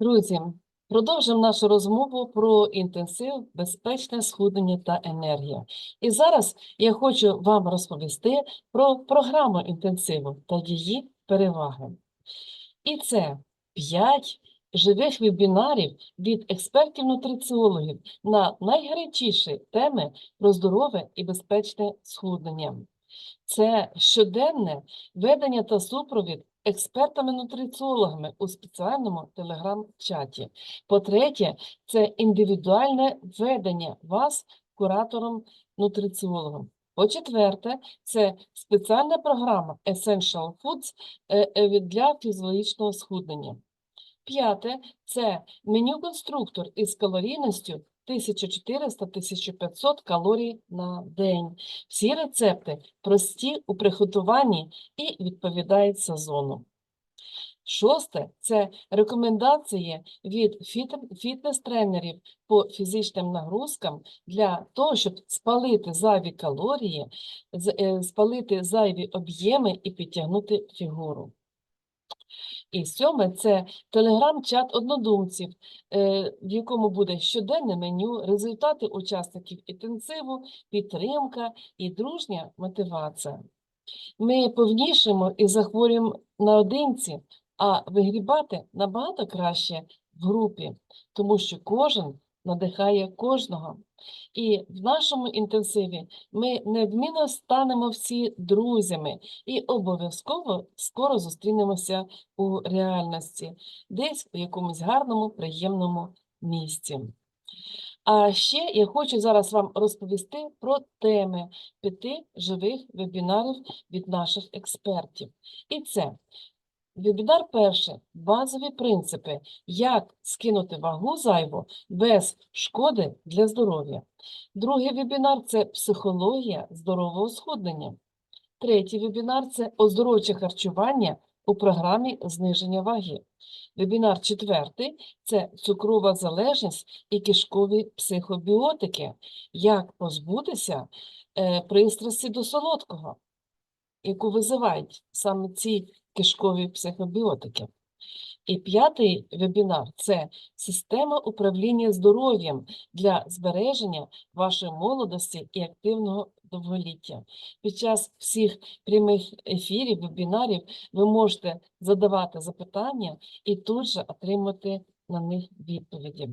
Друзі, продовжимо нашу розмову про інтенсив, безпечне схуднення та енергія. І зараз я хочу вам розповісти про програму інтенсиву та її переваги. І це 5 живих вебінарів від експертів-нутриціологів на найгарячіші теми про здорове і безпечне схуднення. Це щоденне ведення та супровід експертами-нутриціологами у спеціальному телеграм-чаті. По-третє, це індивідуальне ведення вас куратором-нутриціологом. По-четверте, це спеціальна програма Essential Foods е, е, для фізіологічного схуднення. П'яте це меню-конструктор із калорійністю 1400-1500 калорій на день. Всі рецепти прості у приготуванні і відповідають сезону. Шосте це рекомендації від фітнес-тренерів по фізичним нагрузкам для того, щоб спалити зайві калорії, е, спалити зайві об'єми і підтягнути фігуру. І сьоме це телеграм-чат однодумців, е, в якому буде щоденне меню, результати учасників інтенсиву, підтримка і дружня мотивація. Ми повнішимо і захворюємо наодинці, а вигрібати набагато краще в групі, тому що кожен надихає кожного. І в нашому інтенсиві ми неодмінно станемо всі друзями і обов'язково скоро зустрінемося у реальності, десь у якомусь гарному, приємному місці. А ще я хочу зараз вам розповісти про теми п'яти живих вебінарів від наших експертів. І це вебінар перший базові принципи, як скинути вагу зайву без шкоди для здоров'я. Другий вебінар це психологія здорового схуднення. Третій вебінар це оздоровче харчування у програмі зниження ваги. Вебінар четвертий це цукрова залежність і кишкові психобіотики. Як позбутися е, пристрасті до солодкого, яку визивають саме ці кишкові психобіотики. І п'ятий вебінар це система управління здоров'ям для збереження вашої молодості і активного довголіття. Під час всіх прямих ефірів, вебінарів ви можете задавати запитання і тут же отримати на них відповіді.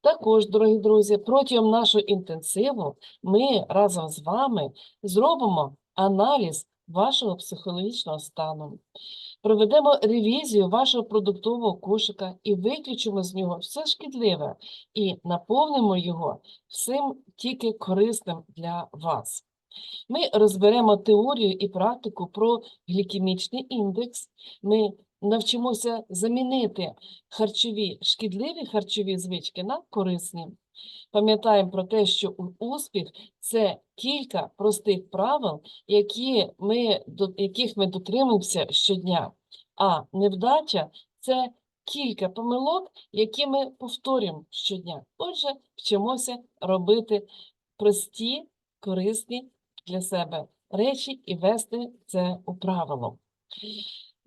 Також, дорогі друзі, протягом нашого інтенсиву ми разом з вами зробимо аналіз вашого психологічного стану. Проведемо ревізію вашого продуктового кошика і виключимо з нього все шкідливе і наповнимо його всім тільки корисним для вас. Ми розберемо теорію і практику про глікемічний індекс. Ми навчимося замінити харчові, шкідливі харчові звички на корисні. Пам'ятаємо про те, що успіх це кілька простих правил, які ми, яких ми дотримуємося щодня. А невдача це кілька помилок, які ми повторюємо щодня. Отже, вчимося робити прості, корисні для себе речі і вести це у правило.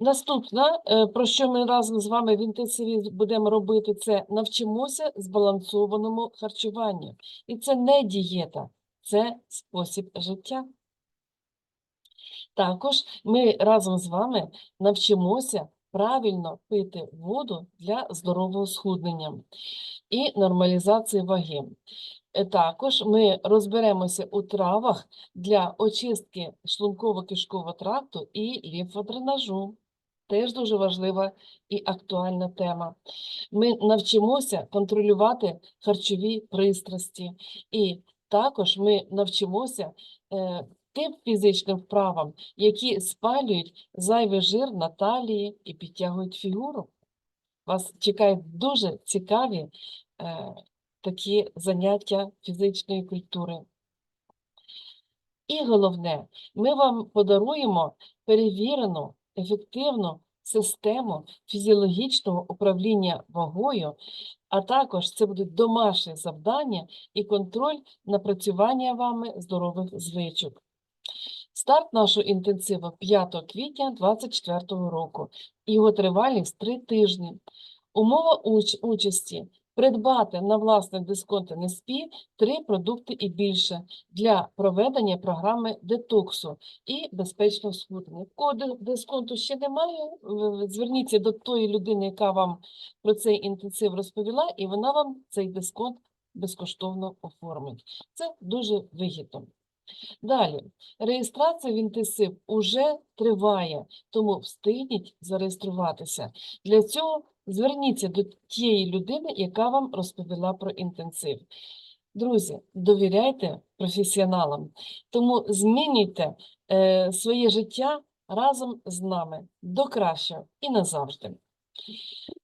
Наступне, е, про що ми разом з вами в інтенсиві будемо робити, це навчимося збалансованому харчуванню. І це не дієта, це спосіб життя. Також ми разом з вами навчимося правильно пити воду для здорового схуднення і нормалізації ваги. Е, Також ми розберемося у травах для очистки шлунково-кишкового тракту і лімфодренажу. Теж дуже важлива і актуальна тема. Ми навчимося контролювати харчові пристрасті, і також ми навчимося е, тим фізичним вправам, які спалюють зайвий жир на талії і підтягують фігуру. Вас чекають дуже цікаві е, такі заняття фізичної культури. І головне, ми вам подаруємо перевірену, ефективну систему фізіологічного управління вагою, а також це будуть домашні завдання і контроль напрацювання вами здорових звичок. Старт нашого інтенсиву 5 квітня 2024 року. Його тривалість 3 тижні. Умова уч- участі придбати на власний дисконт НСП три продукти і більше для проведення програми детоксу і безпечного схуднення. Коду дисконту ще немає. Зверніться до тої людини, яка вам про цей інтенсив розповіла, і вона вам цей дисконт безкоштовно оформить. Це дуже вигідно. Далі, реєстрація в інтенсив уже триває, тому встигніть зареєструватися. Для цього зверніться до тієї людини, яка вам розповіла про інтенсив. Друзі, довіряйте професіоналам, тому змінюйте е, своє життя разом з нами до кращого і назавжди.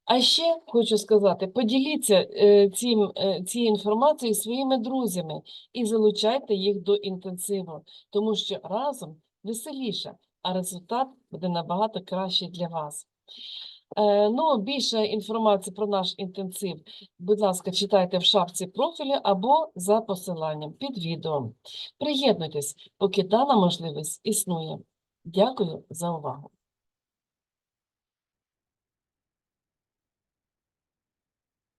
А ще хочу сказати, поділіться е, цим, е, цією інформацією своїми друзями і залучайте їх до інтенсиву, тому що разом веселіше, а результат буде набагато кращий для вас. Е, Ну, більше інформації про наш інтенсив, будь ласка, читайте в шапці профілю або за посиланням під відео. Приєднуйтесь, поки дана можливість існує. Дякую за увагу.